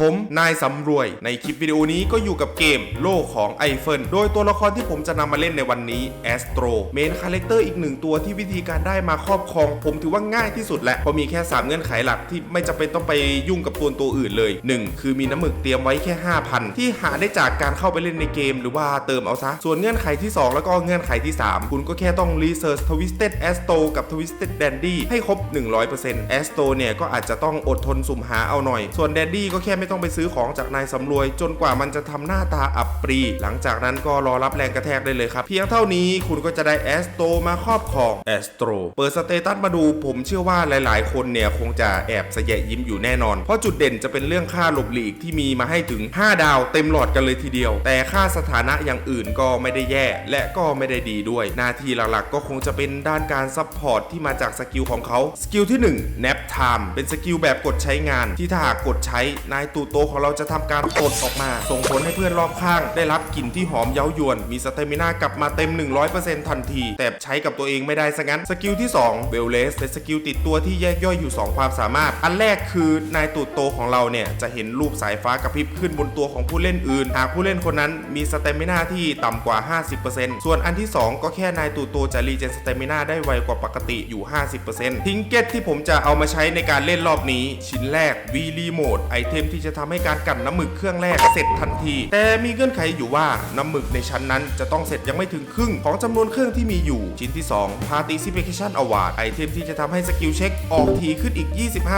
ผมนายสำรวย ในคลิปวิดีโอนี้ก็อยู่กับเกมโลกของไอเฟิลโดยตัวละครที่ผมจะนำมาเล่นในวันนี้แอสโตรเมนคาแรคเตอร์อีกหนึ่งตัวที่วิธีการได้มาครอบครอง ผมถือว่าง่ายที่สุดแหละเพราะมีแค่ 3 เงื่อนไขหลักที่ไม่จำเป็นต้องไปยุ่งกับตัวตัวอื่นเลย 1 คือมีน้ำหมึกเตรียมไว้แค่ 5,000 ที่หาได้จากการเข้าไปเล่นในเกม หรือว่าเติมเอาซะ ส่วนเงื่อนไขที่ 2 แล้วก็เงื่อนไขที่ 3 คุณก็แค่ต้องรีเสิร์ชทวิสเต็ดแอสโตกับทวิสเต็ดแดนดี้ให้ครบ100%แอสโตเนี่ยก็อาจจะต้องอดทนสุ่มหาเอาหน่อย ส่วนแดนดี้ก็แค่ไม่ต้องไปซื้อของจากนายสำรวย จนกว่ามันจะทำหน้าตาอับปรี หลังจากนั้นก็รอรับแรงกระแทกได้เลยครับ เพียงเท่านี้คุณก็จะได้แอสโตมาครอบครองแอสโตรเปิดสเตตัสมาดูผมเชื่อว่าหลาย ๆ คนเนี่ยคงจะแอบสยะยิ้มอยู่แน่นอน เพราะจุดเด่นจะเป็นเรื่องค่าหลบหลีกที่มีมาให้ถึง 5 ดาวเต็มหลอดกันเลยทีเดียว แต่ค่าสถานะอย่างอื่นก็ไม่ได้แย่และก็ไม่ได้ดีด้วย หน้าที่หลักๆ ก็คงจะเป็นด้านการซัพพอร์ตที่มาจากสกิลของเขาสกิลที่1 nap time เป็นสกิลแบบกดใช้งานที่ถ้าหากกดใช้นายตูโตของเราจะทำการตดออกมา ส่งผลให้เพื่อนรอบข้าง ได้รับกลิ่นที่หอมเย้ายวน มีสเตมินากลับมาเต็ม 100%ทันที แต่ใช้กับตัวเองไม่ได้ซะงั้น สกิลที่2เวลเลสเป็นสกิลติดตัวที่แยกย่อยอยู่ 2 ความสามารถ อันแรกคือนายตูโตของเราเนี่ยจะเห็นรูปสายฟ้ากระพริบขึ้นบนตัวของผู้เล่นอื่น หากผู้เล่นคนนั้นมีสเตมินาที่ต่ำกว่า 50%ส่วนอันที่ 2 ก็แค่นายตูโตจะรีเจนสเตมินาได้ไวกว่าปกติอยู่ 50%ทิงเก็ตที่ผมจะเอามาใช้ในการเล่นรอบนี้ ชิ้นแรกวีรีโมดไอเทมที่จะทำให้การกั่นน้ำหมึกเครื่องแรกเสร็จทันที แต่มีเงื่อนไขอยู่ว่าน้ำหมึกในชั้นนั้นจะต้องเสร็จยังไม่ถึงครึ่งของจำนวนเครื่องที่มีอยู่ ชิ้นที่ 2 Participation Award ไอเทมที่จะทำให้สกิลเช็คออกทีขึ้นอีก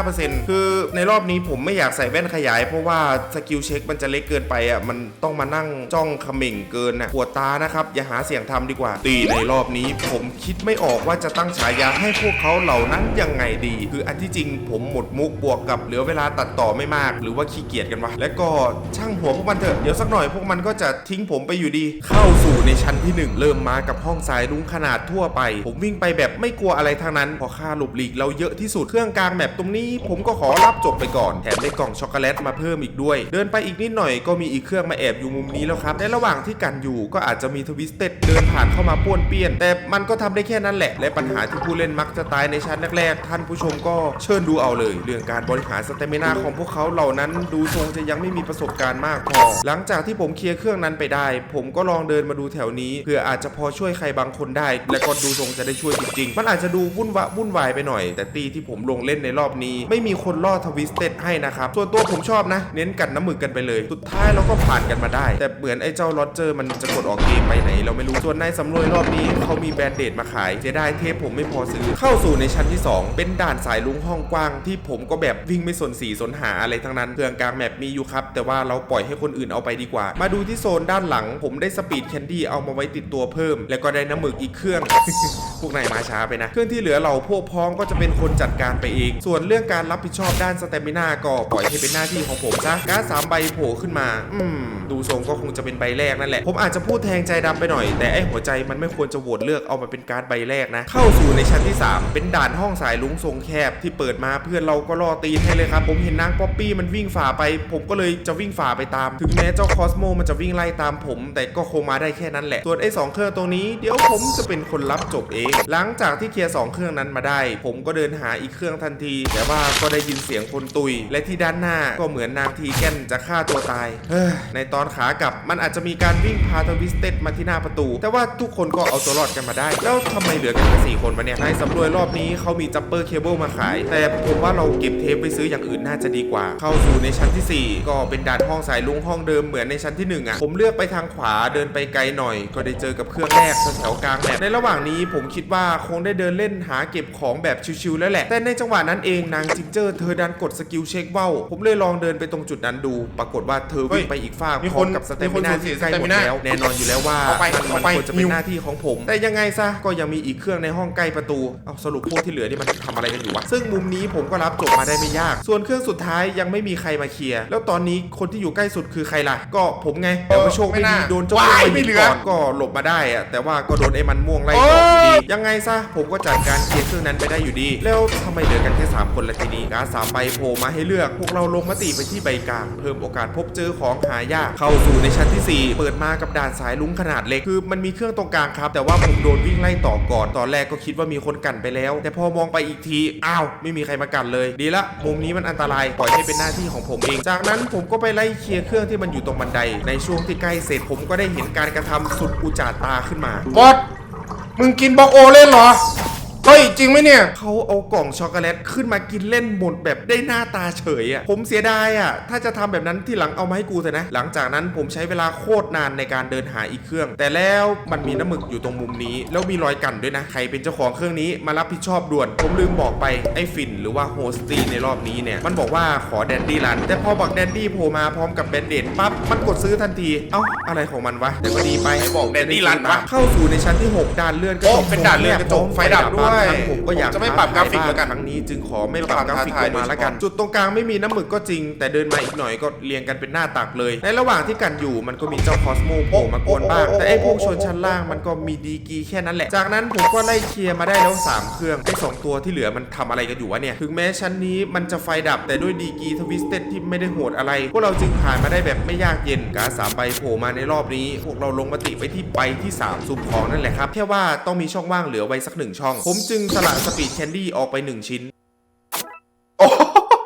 25%คือในรอบนี้ผมไม่อยากใส่แว่นขยาย เพราะว่าสกิลเช็คมันจะเล็กเกินไปอะมันต้องมานั่งจ้องเขม่งเกินน่ะปวดตานะครับ อย่าหาเสียงทำดีกว่า ตีในรอบนี้ผมคิดไม่ออกว่าจะตั้งฉายาให้พวกเขาเหล่านั้นยังไงดี คืออันที่จริงผมหมดมุกบวกกับเหลือเวลาตัดต่อไม่มาก หรือว่าขี้เกียจกันวะและก็ช่างหัวพวกมันเถอะเดี๋ยวสักหน่อยพวกมันก็จะทิ้งผมไปอยู่ดี เข้าสู่ในชั้นที่หนึ่งเริ่มมากับห้องสายลุงขนาดทั่วไป ผมวิ่งไปแบบไม่กลัวอะไรทั้งนั้น พอค่าหลบหลีกเราเยอะที่สุดเครื่องกลางแมปตรงนี้ ผมก็ขอรับจบไปก่อนแถมได้กล่องช็อกโกแลตมาเพิ่มอีกด้วย เดินไปอีกนิดหน่อยก็มีอีกเครื่องมาแอบอยู่มุมนี้แล้วครับในระหว่างที่กันอยู่ก็อาจจะมีทวิสเต็ดเดินผ่านเข้ามาป้วนเปี้ยน แต่มันก็ทำได้แค่นั้นแหละ และปัญหาที่ผู้เล่นมักจะตายในชั้นแรกๆท่านผู้ชมก็เชิญดูเอาเลย เรื่องการบริหารสเตมินาของพวกเขาเหล่านั้นดูทรงจะยังไม่มีประสบการณ์มากพอ หลังจากที่ผมเคลียร์เครื่องนั้นไปได้ ผมก็ลองเดินมาดูแถวนี้เพื่ออาจจะพอช่วยใครบางคนได้ และก็ดูทรงจะได้ช่วยจริงๆ มันอาจจะดูวุ่นวะวุ่นวายไปหน่อย แต่ตีที่ผมลงเล่นในรอบนี้ ไม่มีคนล่อทวิสเต็ดให้นะครับส่วนตัวผมชอบนะ เน้นกันน้ำหมึกกันไปเลย สุดท้ายเราก็ผ่านกันมาได้ แต่เหมือนไอ้เจ้าโรเจอร์มันจะกดออกเกมไปไหน เราไม่รู้ส่วนนายสำรวยรอบนี้เขามีแบรนด์เดดมาขายเสียดายเทปผมไม่พอซื้อเข้าสู่ในชั้นที่ 2 เป็นด่านสายลุงห้องกว้างที่ผมก็แบบวิ่งไม่สนสีสนหาอะไรทั้งนั้นเครื่องกลางแมปมีอยู่ครับ แต่ว่าเราปล่อยให้คนอื่นเอาไปดีกว่า มาดูที่โซนด้านหลัง ผมได้สปีดแคนดี้เอามาไว้ติดตัวเพิ่ม แล้วก็ได้น้ำหมึกอีกเครื่อง พวกนายมาช้าไปนะ เครื่องที่เหลือเราพวกพ้องก็จะเป็นคนจัดการไปเอง ส่วนเรื่องการรับผิดชอบด้านสเตมินาก็ปล่อยให้เป็นหน้าที่ของผมซะการสามใบโผล่ขึ้นมา อืม ดูทรงก็คงจะเป็นใบแรกนั่นแหละ ผมอาจจะพูดแทงใจดำไปหน่อย แต่ไอ้หัวใจมันไม่ควรจะโหวตเลือกเอามาเป็นการ์ดใบแรกนะ เข้าสู่ในชั้นที่ 3 เป็นด่านห้องสายลุงทรงแคบที่เปิดมาเพื่อนเราก็รอตีนให้เลยครับ ผมเห็นนางป๊อปปี้มันวิ่งฝ่าไปผมก็เลยจะวิ่งฝ่าไปตาม ถึงแม้เจ้าคอสโมมันจะวิ่งไล่ตามผม แต่ก็คงมาได้แค่นั้นแหละ ส่วนไอ้สองเครื่องตรงนี้เดี๋ยวผมจะเป็นคนรับจบเอง หลังจากที่เคลียร์สองเครื่องนั้นมาได้ ผมก็เดินหาอีกเครื่องทันที แต่ว่าก็ได้ยินเสียงคนตุย และที่ด้านหน้าก็เหมือนนางทีแกนจะฆ่าตัวตายเฮ้ยในตอนขากลับมันอาจจะมีการวิ่งพาทวิสเต็ดมาที่หน้าประตู แต่ว่าทุกคนก็เอาตัวรอดกันมาได้ แล้วทำไมเหลือกันแค่สี่คนวะเนี่ยในสำรวยรอบนี้เขามีจัปเปอร์เคเบิลมาขาย แต่ผมว่าเราเก็บเทปไปซื้ออย่างอื่นน่าจะดีกว่า เข้าสู่ในชั้นทีสี่ 4 ก็เป็นด่านห้องสายลุงห้องเดิมเหมือนในชั้นที่หนึ่งอะ ผมเลือกไปทางขวาเดินไปไกลหน่อย ก็ได้เจอกับเครื่องแรกแถวๆกลางแมปในระหว่างนี้ผมคิดว่าคงได้เดินเล่นหาเก็บของแบบชิวๆแล้วแหละ แต่ในจังหวะนั้นเองนางจิงเจอร์เธอดันกดสกิลเช็คเบ้าผมเลยลองเดินไปตรงจุดนั้นดู ปรากฏว่าเธอวิ่งไปอีกฝ้ากมีพคร้อนมกับสเตมินามีคนสูญเสีที่ยใกล้หมด stamina แล้วแน่นอนอยู่แล้วว่าเอาไปมันมันเอาไปควรจะเป็นหิวหน้าที่ของผม แต่ยังไงซะก็ยังมีอีกเครื่องในห้องใกล้ประตูเอาสรุปพวกที่เหลือนี่มันทำอะไรกันอยู่วะซึ่งมุมนี้ผมก็รับจบมาได้ไม่ยาก ส่วนเครื่องสุดท้ายยังไม่มีใครมาเคลียร์แล้วตอนนี้คนที่อยู่ใกล้สุดคือใครล่ะ ก็ผมไงแต่ว่าโชคไม่ไม่ดีน่าโดนเจ้าว้ายม่วงไม่เหลือก่อนก็หลบมาได้อะแต่ว่าก็โดนไอ้มันม่วงไล่โอ้ต่ออยู่ดียยังไงซะผมก็จัดการเคลียร์เครื่องนั้นไปได้อยู่ดี แล้วทำไมเหลือกันแค่สามคนละทีนี้การดสามใบโผล่มาให้เลือก พวกเราลงมติไปที่ใบกลางเพิ่มโอกาสพบเจอของหายากเข้าสู่ในชั้นที่สี่เปิดมากับด่านสายลุงขนาดเล็กคือมันมีเครื่องตรงกลางครับ แต่ว่าผมโดนวิ่งไล่ต่อก่อนตอนแรกก็คิดว่ามีคนกันไปแล้ว แต่พอมองไปอีกทีอ้าว ไม่มีใครมากันเลย ดีละมุมนี้มันอันตรายปล่อยให้เป็นหน้าที่ของผมเอง จากนั้นผมก็ไปไล่เคลียร์เครื่องที่มันอยู่ตรงบันได ในช่วงที่ใกล้เสร็จผมก็ได้เห็นการกระทำสุดอุจาตาขึ้นมาบอสมึงกินบล็อกโอเล่นเหรอ เฮ้ย จริงไหมเนี่ยเขาเอากล่องช็อกโกแลตขึ้นมากินเล่นหมดแบบได้หน้าตาเฉยอะ่ะผมเสียดายอะ่ะ ถ้าจะทำแบบนั้นที่หลังเอามาให้กูเถอะนะ หลังจากนั้นผมใช้เวลาโคตรนานในการเดินหาอีกเครื่อง แต่แล้วมันมีน้ำหมึกอยู่ตรงมุมนี้ แล้วมีรอยกันด้วยนะ ใครเป็นเจ้าของเครื่องนี้มารับผิดชอบด่วน ผมลืมบอกไปไอ้ฟินหรือว่าโฮสตีในรอบนี้เนี่ยมันบอกว่าขอแดนดี้รันแต่พอบอกแดนดี้โผล่มาพร้อมกับแบนเดดปั๊บมันกดซื้อทันทีเอ้าอะไรของมันวะแต่ก็ดีไปบอก Dandy Run วะเข้าสู่ในชั้นที่หกด่านเลื่อนกระจโอ้กเป็นด่านเลื่อนกระจกไฟดับด้วยผมก็อยากจะไม่ปรับกราฟิกแล้วกันครั้งนี้จึงขอไม่ปรับกราฟิกลงมาแล้วกัน จุดตรงกลางไม่มีน้ำหมึกก็จริง แต่เดินมาอีกหน่อยก็เรียงกันเป็นหน้าตักเลย ในระหว่างที่กันอยู่มันก็มีเจ้าคอสโมโผล่มากวนบ้าง แต่ไอ้พวกชนชั้นล่างมันก็มีดีกรีแค่นั้นแหละ จากนั้นผมก็ไล่เคลียร์มาได้แล้ว 3 เครื่องไอ้สองตัวที่เหลือมันทำอะไรกันอยู่วะเนี่ย ถึงแม้ชั้นนี้มันจะไฟดับแต่ด้วยดีกรีทวิสเต็ดที่ไม่ได้โหดอะไร พวกเราจึงผ่านมาได้แบบไม่ยากเย็นการดสามใบโผล่มาในรอบนี้ พวกเราลงมติไปที่ใบที่สามซุปของนั่นแหละครับแค่ว่าต้องมีช่องว่างเหลือไว้สักหนึ่งช่อง ผมจึงสละสปีดแคนดี้ออกไปหนึ่งชิ้น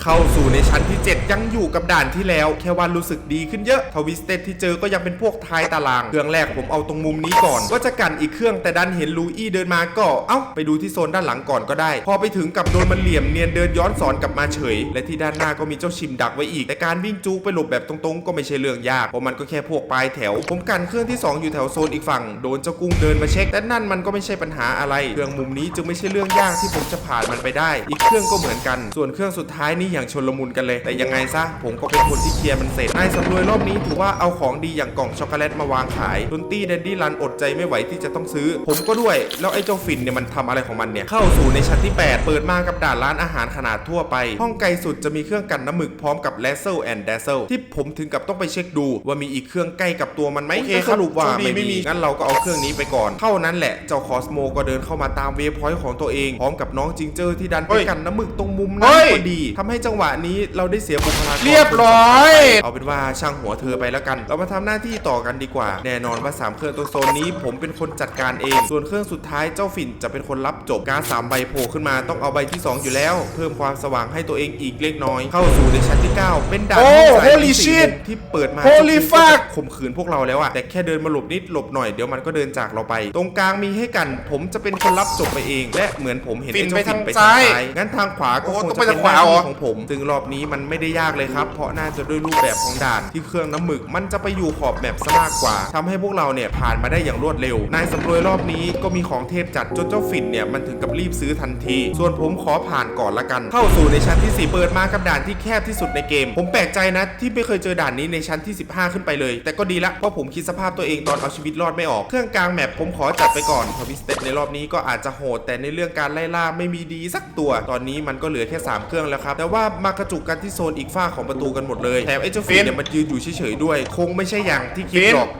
เข้าสู่ในชั้นที่ 7 ยังอยู่กับด่านที่แล้ว แค่ว่ารู้สึกดีขึ้นเยอะทวิสเต็ดที่เจอก็ยังเป็นพวกท้ายตาราง เครื่องแรกผมเอาตรงมุมนี้ก่อน ก็จะกันอีกเครื่องแต่ดันเห็นลูอี้เดินมาก็เอ้าไปดูที่โซนด้านหลังก่อนก็ได้ พอไปถึงกับโดนมันเหลี่ยมเนียนเดินย้อนสอนกลับมาเฉย และที่ด้านหน้าก็มีเจ้าชิมดักไว้อีก แต่การวิ่งจูไปหลบแบบตรงๆ ก็ไม่ใช่เรื่องยากเพราะมันก็แค่พวกปลายแถว ผมกันเครื่องที่สองอยู่แถวโซนอีกฝั่งโดนเจ้ากุ้งเดินมาเช็คแต่นั่นมันก็ไม่ใช่ปัญหาอะไร เครื่องมุมนี้จึงไม่ใช่เรื่องยากที่ผมจะผ่านมันไปได้ อีกเครื่องก็เหมือนกัน ส่วนเครื่องสุดท้ายนี่อย่างชนลมุนกันเลย แต่ยังไงซะผมก็เป็นคนที่เคลียร์มันเสร็จนายสำรวยรอบนี้ถือว่าเอาของดีอย่างกล่องช็อกโกแลตมาวางขายดนตี้แดนดี้รันอดใจไม่ไหวที่จะต้องซื้อ ผมก็ด้วย แล้วไอ้เจ้าฟินเนี่ยมันทำอะไรของมันเนี่ยเข้าสู่ในชั้นที่ 8 เปิดมากับด่านร้านอาหารขนาดทั่วไป ห้องไกลสุดจะมีเครื่องกันน้ำหมึกพร้อมกับ l a s s e l and Dazzle ที่ผมถึงกับต้องไปเช็คดู ว่ามีอีกเครื่องใกล้กับตัวมันไหมโอเคก็สรุปว่าโชคดีไม่ไม่มีมีงั้นเราก็เอาเครื่องนี้ไปก่อน เท่านั้นแหละเจ้าคอสโมก็เดินเข้ามาตามเวฟพอยต์ของตัวเองพร้อมกับน้องจิงเจอร์ที่ดันไปเฮ้ยกันน้ำหมึกตรงมุมเฮ้นั้นยพอดีทำให้จังหวะนี้เราได้เสียบุคลากรเรียบร้อย เอาเป็นว่าช่างหัวเธอไปแล้วกัน เรามาทำหน้าที่ต่อกันดีกว่า แน่นอนว่า 3 เครื่องตรงโซนนี้ ผมเป็นคนจัดการเอง ส่วนเครื่องสุดท้ายเจ้าฝิ่นจะเป็นคนรับจบการดสามใบโผล่ขึ้นมาต้องเอาใบที่ 2 อยู่แล้ว เพิ่มความสว่างให้ตัวเองอีกเล็กน้อย เข้าสู่ในชั้นที่ 9 เป็นด่านโอ้ที่สาย holy ที่สี่ shit ที่เปิดมา Holy เจ้า fuck ก็จะข่มขืนพวกเราแล้วอะแต่แค่เดินมาหลบนิดหลบหน่อยเดี๋ยวมันก็เดินจากเราไป ตรงกลางมีให้กัน ผมจะเป็นคนรับจบไปเอง และเหมือนผมเห็นฟินไอ้เจ้าไปฟินทางไปทางซ้ายซ้ายงั้นทางขวาก็โอ้คงต้องจะไปเป็นทางหขวาน้าเหรอที่ของผมซึ่งรอบนี้มันไม่ได้ยากเลยครับ เพราะน่าจะด้วยรูปแบบของด่านที่เครื่องน้ำหมึก มันจะไปอยู่ขอบแมปซะมากกว่าทำให้พวกเราเนี่ยผ่านมาได้อย่างรวดเร็ว นายสำรวยรอบนี้ก็มีของเทพจัดจนเจ้าฝิ่นเนี่ยมันถึงกับรีบซื้อทันที ส่วนผมขอผ่านก่อนละกัน เข้าสู่ในชั้นที่ 4 เปิดมากับด่านที่แคบที่สุดในเกม ผมแปลกใจนะที่ไม่เคยเจอด่านนี้ในชั้นที่ 15 ขึ้นไปเลย แต่ก็ดีละเพราะผมคิดสภาพตัวเองตอนเอาชีวิตรอดไม่ออกเครื่องกลางแมปผมขอจัดไปก่อนทวิสเต็ดในรอบนี้ก็อาจจะโหดแต่ในเรื่องการไล่ล่าไม่มีดีสักตัว ตอนนี้มันก็เหลือแค่สามเครื่องแล้วครับแต่ว่ามากระจุกกันที่โซนอีกฝ้าของประตูกันหมดเลยแถมไอ้เจ้าฟินเนี่ยมันยืนอยู่เฉยๆด้วย คงไม่ใช่อย่างที่คิดฟินหรอก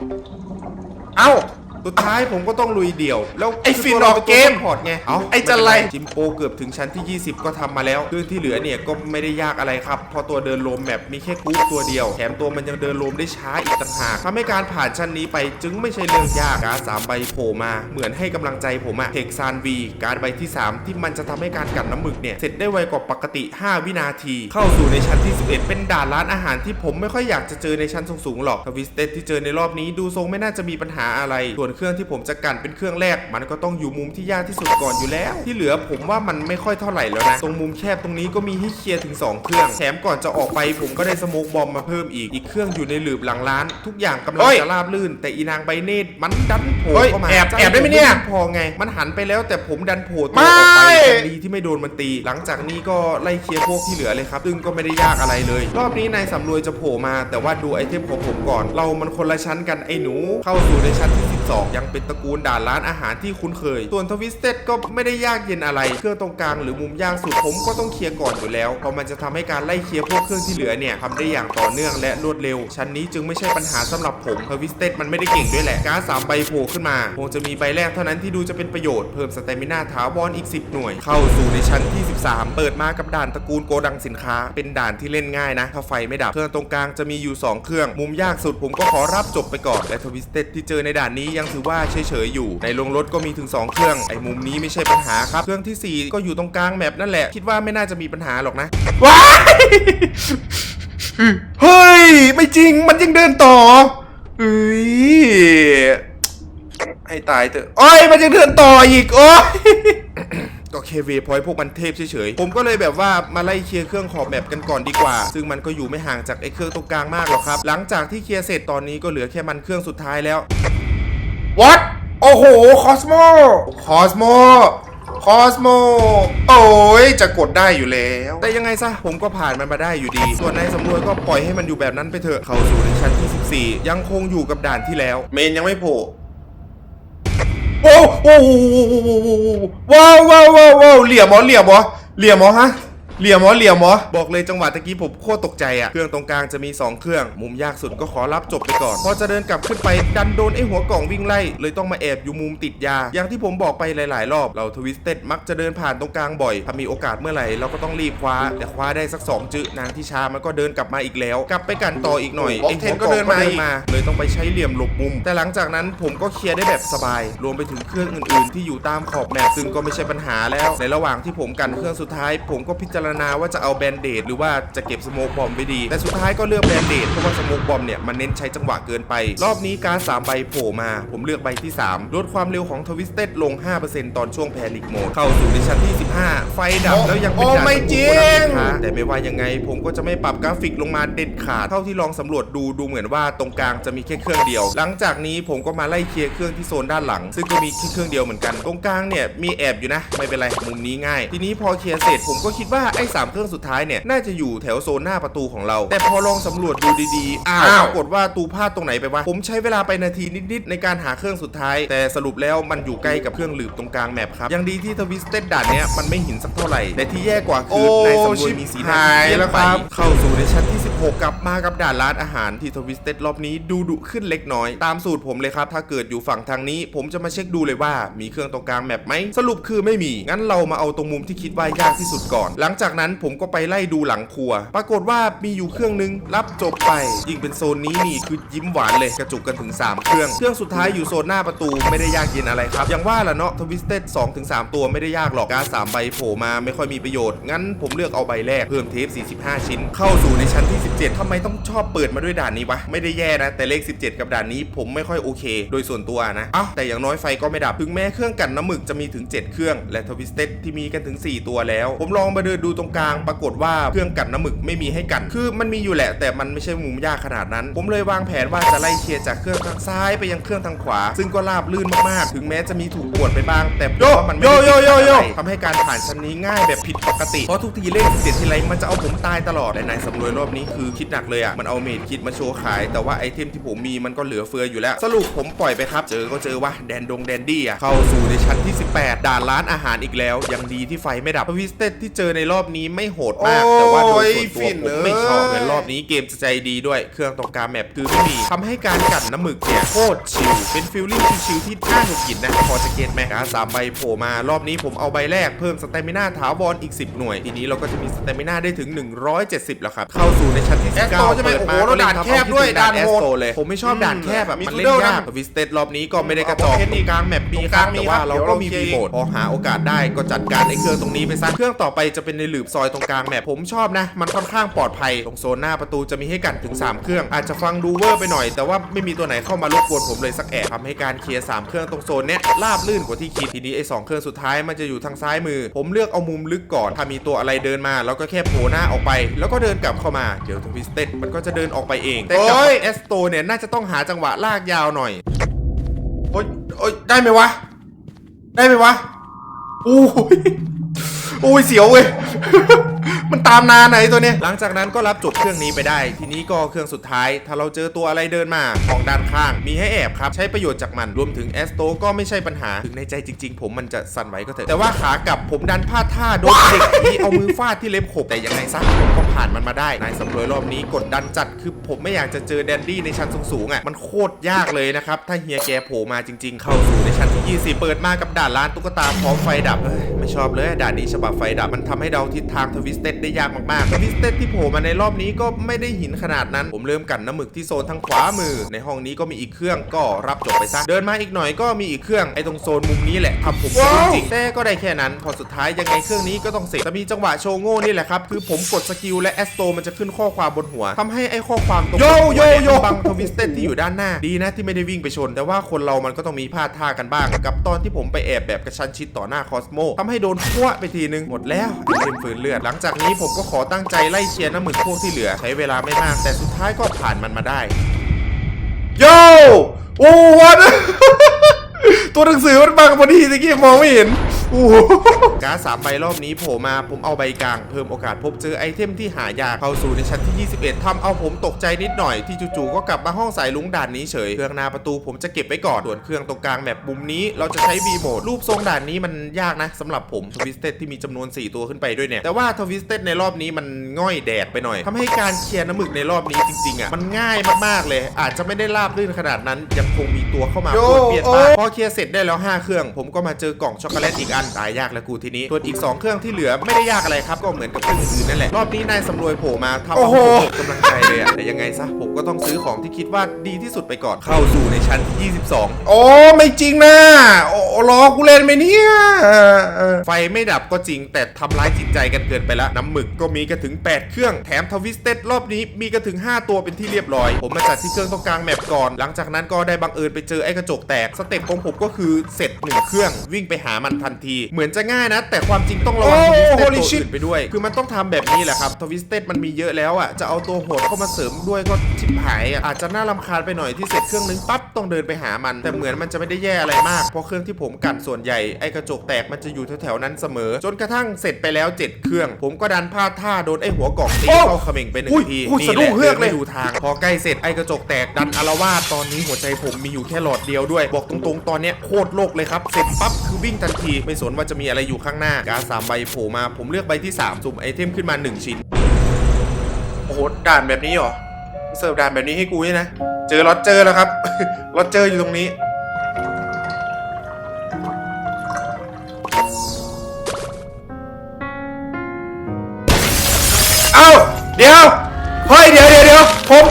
เอ้า สุดท้ายผมก็ต้องลุยเดี่ยว แล้วไอ้ฟินออกเกมพอร์ตไงเอาไอ้จันไรจิมโปเกือบถึงชั้นที่ 20 ก็ทำมาแล้วเครื่องที่เหลือเนี่ยก็ไม่ได้ยากอะไรครับเพอตัวเดินโลมแมปมีแค่กรุ๊ปตัวเดียวแถมตัวมันยังเดินโลมได้ช้าอีกต่างหากทำให้การผ่านชั้นนี้ไปจึงไม่ใช่เรื่องยากการดสามใบโผล่มา เหมือนให้กำลังใจผมอะเทคซานวีการดใบที่ 3 ที่มันจะทำให้การกัดน้ำหมึกเนี่ยเสร็จได้ไวกว่าปกติ 5 วินาที เข้าสู่ในชั้นที่ 11 เป็นด่านร้านอาหารที่ผมไม่ค่อยอยากจะเจอในชั้นสูงๆหรอกทวิสเต็ดที่เจอในรอบนี้ดูทรงไม่น่าจะมีปัญหาอะไรส่วนเครื่องที่ผมจะกันเป็นเครื่องแรก มันก็ต้องอยู่มุมที่ยากที่สุดก่อนอยู่แล้ว ที่เหลือผมว่ามันไม่ค่อยเท่าไหร่แล้วนะตรงมุมแคบตรงนี้ก็มีให้เคลียร์ถึง 2 เครื่องแถมก่อนจะออกไปผมก็ได้สโมกบอมมาเพิ่มอีกอีกเครื่องอยู่ในหลืบหลังร้าน ทุกอย่างกำลังเฮ้ยจะราบลื่น แต่อีนางใบเนตรมันดันโผล่เฮ้ยเข้ามาแอบใจแอบได้ไหมเนี่ยผพอไง มันหันไปแล้วแต่ผมดันโผล่ตัวไม่ออกไปทันทีที่ไม่โดนมันตี หลังจากนี้ก็ไล่เคลียร์พวกที่เหลือเลยครับซึ่งก็ไม่ได้ยากอะไรเลย รอบนี้นายสำรวยจะโผล่มา แต่ว่าดูไอเทมของผมก่อน เรามันคนละชั้นกันไอ้หนูเข้าสู่ในชั้นที่ 12 ยังเป็นตระกูลด่านร้านอาหารที่คุ้นเคย ส่วนทวิสเต็ดก็ไม่ได้ยากเย็นอะไร เครื่องตรงกลางหรือมุมยากสุดผมก็ต้องเคลียร์ก่อนอยู่แล้ว เพราะมันจะทำให้การไล่เคลียร์พวกเครื่องที่เหลือเนี่ยทำได้อย่างต่อเนื่องและรวดเร็ว ชั้นนี้จึงไม่ใช่ปัญหาสำหรับผมทวิสเต็ดมันไม่ได้เก่งด้วยแหละ การสามใบโผล่ขึ้นมาคงจะมีใบแรกเท่านั้นที่ดูจะเป็นประโยชน์เพิ่มสเตมิน่าถาวรอีก 10 หน่วย เข้าสู่ในชั้นที่ 13 เปิดมากับด่านตระกูลโกดังสินค้า เป็นด่านที่เล่นง่ายนะ ถ้าไฟไม่ดับเครื่องตรงกลางจะมีอยู่ 2 เครื่อง มุมยากสุดผมก็ขอรับจบไปก่อนและทวิสเต็ดที่เจอในด่านนี้ยังถือว่าเฉยๆอยู่ ในโรงรถก็มีถึง 2 เครื่อง ไอ้มุมนี้ไม่ใช่ปัญหาครับ เครื่องทีสี่ 4 ก็อยู่ตรงกลางแมปนั่นแหละ คิดว่าไม่น่าจะมีปัญหาหรอกนะ ว้ายเฮ้ย ไม่จริง มันยังเดินต่อเฮ้ยให้ตายเถอะ โอ้ย มันยังเดินต่ออีก โอ้ยก็เคเวพอยพวกมันเทพเฉยๆ ผมก็เลยแบบว่ามาไล่เคลียร์เครื่องขอบแมปกันก่อนดีกว่า ซึ่งมันก็อยู่ไม่ห่างจากไอ้เครื่องตรงกลางมากหรอกครับ หลังจากที่เคลียร์เสร็จตอนนี้ก็เหลือแค่มันเครื่องสุดท้ายแล้ว วัดโอ้โห คอสโม คอสโม คอสโม โอ้ย จะกดได้อยู่แล้ว แต่ยังไงซะ ผมก็ผ่านมันมาได้อยู่ดี ส่วนในสำรวจก็ปล่อยให้มันอยู่แบบนั้นไปเถอะ เข้าสู่ในชั้นที่ 14 ยังคงอยู่กับด่านที่แล้ว เมนยังไม่โผล่โอ้โหว้าวว้าวว้าวว้าวเหลี่ยมเหรอเหลี่ยมเหรอเหลี่ยมเหรอฮะ เหลี่ยมเหรอเหลี่ยมเหรอบอกเลยจังหวะตะกี้ผมโคตรตกใจอะเครื่องตรงกลางจะมี 2 เครื่อง มุมยากสุดก็ขอรับจบไปก่อน พอจะเดินกลับขึ้นไปดันโดนไอ้หัวกล่องวิ่งไล่ เลยต้องมาแอบอยู่มุมติดยา อย่างที่ผมบอกไปหลาย ๆ รอบ เราทวิสเต็ดมักจะเดินผ่านตรงกลางบ่อย ถ้ามีโอกาสเมื่อไหร่เราก็ต้องรีบคว้า แต่คว้าได้สัก 2 จึนางที่ชามันก็เดินกลับมาอีกแล้ว กลับไปกันต่ออีกหน่อยโอ้ไอ้เทหันวก็กล่องเดินก็มาเดิอีนกมาเลยต้องไปใช้เหลี่ยมหลบมุม แต่หลังจากนั้นผมก็เคลียร์ได้แบบสบาย รวมไปถึงเครื่องอื่น ๆ ที่อยู่ตามขอบแมปซึ่งก็ไม่ใช่ปัญหาแล้ว ในระหว่างที่ผมกันเครื่องสุดท้าย ผมก็พิจารณาว่าจะเอาแบนเดดหรือว่าจะเก็บสโมกบอมไว้ดี แต่สุดท้ายก็เลือกแบนเดดเพราะว่าสโมกบอมเนี่ยมันเน้นใช้จังหวะเกินไป รอบนี้การดสามใบโผล่มา ผมเลือกใบที่ 3 ลดความเร็วของทวิสเต็ดลง 5%ตอนช่วงแพนิกโหมดเข้าสู่ในชั้นที่ 15 ไฟดับแล้วยังเป็นโอ้ด่านไม่จริงสมบูณ์นะแต่ไม่ว่ายังไงผมก็จะไม่ปรับกราฟิกลงมาเด็ดขาดเท่าที่ลองสำรวจดูดูเหมือนว่าตรงกลางจะมีแค่เครื่องเดียว หลังจากนี้ผมก็มาไล่เคลียร์เครื่องที่โซนด้านหลัง ซึ่งก็มีแค่เครื่องเดียวเหมือนกัน ตรงกลางเนี่ยมีแอบอยู่นะ ไม่เป็นไรมุมนี้ง่าย ทีนี้พอเคลียร์เสร็จผมก็คิดว่าไอ้สามเครื่องสุดท้ายเนี่ยน่าจะอยู่แถวโซนหน้าประตูของเรา แต่พอลองสำรวจดูดีๆอ้าวอ้าวปรากฏว่าตูพลาดตรงไหนไปวะผมใช้เวลาไปนาทีนิดๆในการหาเครื่องสุดท้าย แต่สรุปแล้วมันอยู่ใกล้กับเครื่องหลืบตรงกลางแมปครับยังดีที่ทวิสเต็ดด่านเนี้ยมันไม่หินสักเท่าไหร่แต่ที่แย่กว่าคือในสำรวจมีสีหน้าที่เปลี่ยนไปเข้าสู่ในชั้นที่ 16 กลับมากับด่านร้านอาหารที่ทวิสเต็ดรอบนี้ดูดุขึ้นเล็กน้อย ตามสูตรผมเลยครับ ถ้าเกิดอยู่ฝั่งทางนี้ ผมจะมาเช็คดูเลยว่ามีเครื่องตรงกลางแมปไหมสรุปคือไม่มีงั้นเรามาเอาตรงมุมที่คิดว่ายากที่สุดก่อน หลังจากจากนั้นผมก็ไปไล่ดูหลังครัว ปรากฏว่ามีอยู่เครื่องนึง รับจบไป ยิ่งเป็นโซนนี้นี่คือยิ้มหวานเลยกระจุกกันถึง 3 เครื่อง เครื่องสุดท้ายอยู่โซนหน้าประตูไม่ได้ยากเย็นอะไรครับ อย่างว่าละเนาะทวิสเต็ด2ถึง3ตัวไม่ได้ยากหรอกการสามใบโผล่มาไม่ค่อยมีประโยชน์ งั้นผมเลือกเอาใบแรกเพิ่มเทป 45 ชิ้น เข้าสู่ในชั้นที่ 17ทำไมต้องชอบเปิดมาด้วยด่านนี้วะไม่ได้แย่นะแต่เลข 17 กับด่านนี้ผมไม่ค่อยโอเค โดยส่วนตัวนะอ้าแต่อย่างน้อยไฟก็ไม่ดับถึงแม้เครื่องกันน้ำหมึกจะมีถึง 7 เครื่อง และทวิสเต็ดที่มีกันถึง 4 ตัวแล้ว ผมลองมาเดินดูตรงกลางปรากฏว่าเครื่องกันน้ำหมึกไม่มีให้กัน คือมันมีอยู่แหละ แต่มันไม่ใช่มุมยากขนาดนั้น ผมเลยวางแผนว่าจะไล่เคลียร์จากเครื่องทางซ้ายไปยังเครื่องทางขวา ซึ่งก็ราบลื่นมากๆ ถึงแม้จะมีถูกปวดไปบ้าง แต่ผมว่ามันไม่ได้โยโยโยโยติดขัดอะไรทำให้การผ่านชั้นนี้ง่ายแบบผิดปกติ เพราะทุกทีเลขสิบเจ็ดทีไรมันจะเอาผมตายตลอดแต่นายสำรวยรอบนี้คือคิดหนักเลยอะ มันเอาเมดคิดมาโชว์ขาย แต่ว่าไอเทมที่ผมมีมันก็เหลือเฟืออยู่แล้ว สรุปผมปล่อยไปครับ เจอก็เจอว่าแดนดงแดนดี้อะ เข้าสู่ในชั้นที่ 18 ด่านร้านอาหารอีกแล้ว ยังดีที่ไฟไม่ดับทวิสเต็ดที่เจอในรอบนี้ไม่โหดมาก แต่ว่าโดยส่วนตัวผมไม่ชอบเลยรอบนี้เกมจะใจดีด้วยเครื่องตรงกลางแมปคือไม่มีทำให้การกัดน้ำหมึกเนี่ยโคตรชิลเป็นฟิลลิ่งชิลๆที่น่าหงุดหงิดนะพอจะเก็ตไหมการดสามใบโผล่มารอบนี้ผมเอาใบแรกเพิ่มสเตมิน่าถาวรอีก 10 หน่วย ทีนี้เราก็จะมีสเตมิน่าได้ถึง 170 แล้วครับ เข้าสู่ในชั้นที่แอสโต19ใช่ไหมเปิดมาโอ้โหก็เล่นด่านทับแคบด้วยเอาที่ถึงด่านด่านแอโหสดโตเลยผมไม่ชอบด่านแคบแบบมีมันทูเล่เดินลยากนะวิสเตดรอบนี้ก็ไม่ได้กระจอกโอเคนี่กลางแมปมีคกรัลาบงมีแต่ว่าครับเราเดี๋ยวก็เรามีเคลียร์รีโมทพอหาโอกาสได้ก็จัดการไอ้เครื่องตรงนี้ไปซะเครื่องต่อไปจะเป็นในหลืบซอยตรงกลางแมปผมชอบนะ มันค่อนข้างปลอดภัยตรงโซนหน้าประตูจะมีให้กันถึง 3 เครื่อง อาจจะฟังดูเวอร์ไปหน่อย แต่ว่าไม่มีตัวไหนเข้ามารบกวนผมเลยสักแอะทำให้การเคลียร์3เครื่องตรงโซนเนี้ยราบลื่นกว่าที่คิดทีนี้ไอ้สองเครื่องสุดท้ายมันจะอยู่ทางซ้ายมือ ผมเลือกเอามุมลึกก่อนถ้ามีตัวอะไรเดินมาเราก็แค่โผล่หน้าออกไป แล้วก็เดินกลับเข้ามาเดี๋ยวทวิสเต็ดมันก็จะเดินออกไปเองแต่กับโอ้ยเอสโตเนี่ยน่าจะต้องหาจังหวะลากยาวหน่อยโอ๊ยโอ๊ยได้ไหมวะ ได้ไหมวะโอ้ย โอ้ยเสียวเว้ย มันตามนานไหนตัวเนี้ย หลังจากนั้นก็รับจบเครื่องนี้ไปได้ ทีนี้ก็เครื่องสุดท้าย ถ้าเราเจอตัวอะไรเดินมาของด้านข้าง มีให้แอบครับ ใช้ประโยชน์จากมัน รวมถึงแอสโตก็ไม่ใช่ปัญหา ถึงในใจจริง ๆ ผมมันจะสั่นไหวก็เถอะ แต่ว่าขากลับผมดันพลาดท่าโดนเด็กนี้เอามือฟาดที่เล็บขบแต่ยังไงซะผมก็ผ่านมันมาได้ นายสำรวยรอบนี้กดดันจัด คือผมไม่อยากจะเจอแดนดี้ในชั้นสูงๆอะ มันโคตรยากเลยนะครับ ถ้าเฮียแกโผล่มาจริง ๆ เข้าสู่ในชั้นที่ 20 เปิดมากับด่านร้านตุ๊กตาพร้อมไฟดับไม่ชอบเลยด่านนี้ฉบับไฟดับมันทำให้เดาทิศทางทวิสเต็ดได้ยากมากๆทวิสเต็ดที่โผล่มาในรอบนี้ก็ไม่ได้หินขนาดนั้น ผมเริ่มกันน้ำหมึกที่โซนทางขวามือ ในห้องนี้ก็มีอีกเครื่องก็รับจบไปซะเดินมาอีกหน่อยก็มีอีกเครื่องไอ้ตรงโซนมุมนี้แหละทำผมสะดุ้งจริงแต่ก็ได้แค่นั้น พอสุดท้ายยังไงเครื่องนี้ก็ต้องเสร็จแต่มีจังหวะโชว์โง่นี่แหละครับคือผมกดสกิลและแอสโตมันจะขึ้นข้อความบนหัวทำให้ไอ้ข้อความตรงโยโยโยบังทวิสเต็ดที่อยู่ด้านหน้าดีนะที่ไม่ได้วิ่งไปชน แต่ว่าคนเรามันก็ต้องมีพลาดท่ากันบ้าง กับตอนที่ผมไปแอบแบบกระชั้นชิดต่อหน้าคอสโมทำใให้โดนพัวไปทีนึงหมดแล้วไอเทมฝืนเลือด หลังจากนี้ผมก็ขอตั้งใจไล่เชียร์น้ำหมึกพวกที่เหลือใช้เวลาไม่มากแต่สุดท้ายก็ผ่านมันมาได้โยโอ้วันตัวหนังสือมันบังพอดีตะกี้มองไม่เห็น การ์ดสามใบรอบนี้โผล่มาผมเอาใบกลาง เพิ่มโอกาสพบเจอไอเทมที่หายากเข้าสู่ในชั้นที่ 21ทำเอาผมตกใจนิดหน่อยที่จู่ๆก็กลับมาห้องสายลุงด่านนี้เฉยเครื่องหน้าประตูผมจะเก็บไว้ก่อนส่วนเครื่องตรงกลางแบบมุมนี้เราจะใช้ V โหมดรูปทรงด่านนี้มันยากนะสำหรับผมทวิสเต็ดที่มีจำนวน 4 ตัวขึ้นไปด้วยเนี่ยแต่ว่าทวิสเต็ดในรอบนี้มันง่อยแดดไปหน่อยทำให้การเคลียร์น้ำหมึกในรอบนี้จริงๆอะมันง่ายมากๆเลย อาจจะไม่ได้ราบรื่นขนาดนั้นยังคงมีตัวเข้ามาโยปวดเปลี่ยนบ้างพอเคลียร์เสร็จได้แล้ว 5 เครื่อง ผมก็มาเจอกล่องช็อกโกแลตอีกอันตายยากแล้วกูทีนี้ส่วนอีก 2 เครื่องที่เหลือไม่ได้ยากอะไรครับ ก็เหมือนกับเครื่องอื่นๆนั่นแหละรอบนี้นายสำรวยโผล่มาทำโอ้เอาโหผมหมดกำลังใจเลยอะแต่ยังไงซะผมก็ต้องซื้อของที่คิดว่าดีที่สุดไปก่อนเข้าสู่ในชั้นที่22 โอ้ไม่จริงนะโอ้ล้อกูเล่นไหมเนี่ยเออเออไฟไม่ดับก็จริงแต่ทำร้ายจิตใจกันเกินไปแล้วน้ำหมึกก็มีกันถึง 8 เครื่องแถมทวิสเต็ดรอบนี้มีกันถึง 5 ตัวเป็นที่เรียบร้อย ผมมาจัดที่เครื่องตรงกลางแมปก่อน หลังจากนั้นก็ได้บังเอิญไปเจอไอ้กระจกแตกสเต็ปของผมก็คือเสร็จหนึ่งเครื่องวิ่งไปหามันทันทีเหมือนจะง่ายนะ แต่ความจริงต้องระวังทโอ้วิสเต็ด holy ตัว shit อื่นไปด้วย คือมันต้องทำแบบนี้แหละครับทวิสเต็ดมันมีเยอะแล้วอะจะเอาตัวโหดเข้ามาเสริมด้วยก็ชิบหายอะอาจจะน่ารำคาญไปหน่อยที่เสร็จเครื่องนึงปั๊บต้องเดินไปหามัน แต่เหมือนมันจะไม่ได้แย่อะไรมาก เพราะเครื่องที่ผมกันส่วนใหญ่ไอ้กระจกแตกมันจะอยู่แถวๆนั้นเสมอ จนกระทั่งเสร็จไปแล้ว 7 เครื่อง ผมก็ดันพลาดท่าโดนไอ้หัวกล่องตีโอ้เข้าเขม่งไปหนึ่อุ้งยทีอุ้ยนี่สะแหดุ้ละงเฮือกเลยดินไม่ดูทาง พอใกล้เสร็จไอ้กระจกแตกดันอารวาสตอนนี้หัวใจผมมีอยู่แค่หลอดเดียวด้วย บอกตรงๆ ตอนเนี้ยโคตรโลกเลยครับเสร็จปั๊บคือวิ่งทันทีไม่สนว่าจะมีอะไรอยู่ข้างหน้าการดสามใบโผล่มาผมเลือกใบที่ 3 สุ่มไอเทมขึ้นมา 1 ชิ้น โอ้โหด่านแบบนี้เหรอเสิร์ฟด่านแบบนี้ให้กูเนี่นะ เจอรถเจอแล้วครับรถเจออยู่ตรงนี้ เอ้า เดี๋ยว เฮ้ย เดี๋ยวเดี๋ยวเดี๋ยวผม